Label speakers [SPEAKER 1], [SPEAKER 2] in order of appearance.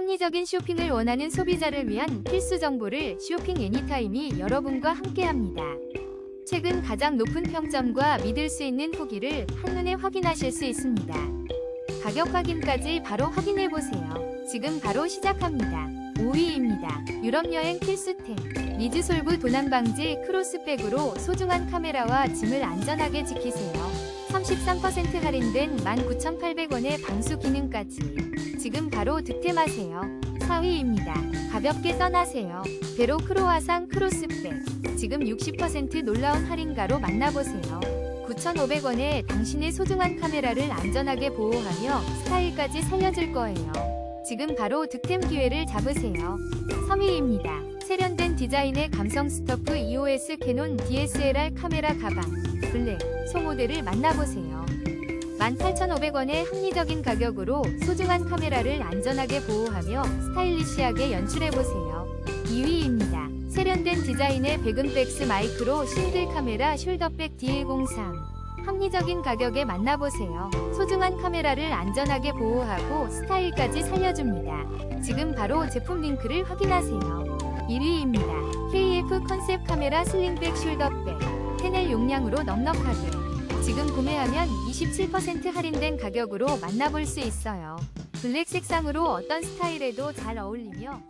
[SPEAKER 1] 합리적인 쇼핑을 원하는 소비자를 위한 필수 정보를 쇼핑 애니타임이 여러분과 함께합니다. 최근 가장 높은 평점과 믿을 수 있는 후기를 한눈에 확인하실 수 있습니다. 가격 확인까지 바로 확인해 보세요. 지금 바로 시작합니다. 5위입니다. 유럽 여행 필수템. 리즈솔브 도난 방지 크로스백으로 소중한 카메라와 짐을 안전하게 지키세요. 33% 할인된 19,800원의 방수 기능까지. 지금 바로 득템하세요. 4위입니다. 가볍게 떠나세요. 베로 크로아상 크로스백. 지금 60% 놀라운 할인가로 만나보세요. 9,500원에 당신의 소중한 카메라를 안전하게 보호하며 스타일까지 살려줄 거예요. 지금 바로 득템 기회를 잡으세요. 3위입니다. 세련된 디자인의 감성 스토프 EOS 캐논 DSLR 카메라 가방 블랙 소모델을 만나보세요. 18,500원의 합리적인 가격으로 소중한 카메라를 안전하게 보호하며 스타일리시하게 연출해보세요. 2위입니다. 세련된 디자인의 백은백스 마이크로 싱글 카메라 숄더백 DL03 합리적인 가격에 만나보세요. 소중한 카메라를 안전하게 보호하고 스타일까지 살려줍니다. 지금 바로 제품 링크를 확인하세요. 1위입니다. KF 컨셉 카메라 슬링백 숄더백 패널 용량으로 넉넉하게 지금 구매하면 27% 할인된 가격으로 만나볼 수 있어요. 블랙 색상으로 어떤 스타일에도 잘 어울리며